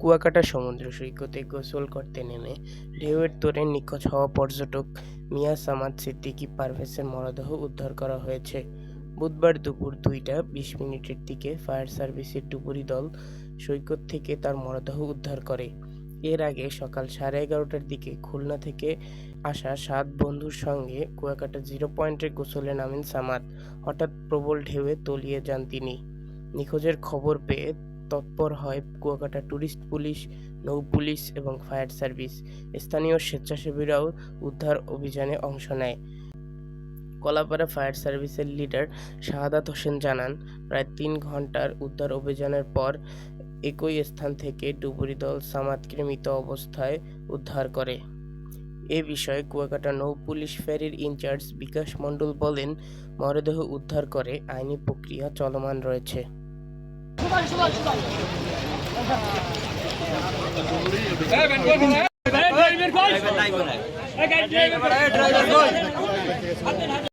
কুয়াকাটা সমুদ্র সৈকতে গোসল করতে নেমে ঢেউয়ের তোড়ে নিখোঁজ হওয়া পর্যটক মিয়া সামাদ সিদ্দিকী পারভেসের মরদেহ উদ্ধার করা হয়েছে। বুধবার দুপুর দুইটা বিশ মিনিটের দিকে ফায়ার সার্ভিসের ডুবুরি দল সৈকত থেকে তার মরদেহ উদ্ধার করে। এর আগে সকাল সাড়ে এগারোটার দিকে খুলনা থেকে আসা সাত বন্ধুর সঙ্গে কুয়াকাটা জিরো পয়েন্টে গোসলে নামেন সামাদ। হঠাৎ প্রবল ঢেউয়ে তলিয়ে যান তিনি। নিখোঁজের খবর পেয়ে তৎপর হয় কুয়াকাটা ট্যুরিস্ট পুলিশ, নৌ পুলিশ এবং ফায়ার সার্ভিস। স্থানীয় স্বেচ্ছাসেবীরাও উদ্ধার অভিযানে অংশ নেয়। কলাপাড়া ফায়ার সার্ভিসের লিডার শাহাদাত হোসেন জানান, প্রায় তিন ঘণ্টার উদ্ধার অভিযানের পর একই স্থান থেকে ডুবুরি দল সামাদকে মৃত অবস্থায় উদ্ধার করে। এ বিষয়ে কুয়াকাটা নৌ পুলিশ ফেরির ইনচার্জ বিকাশ মণ্ডল বলেন, মরদেহ উদ্ধার করে আইনি প্রক্রিয়া চলমান রয়েছে। ড্রাইভার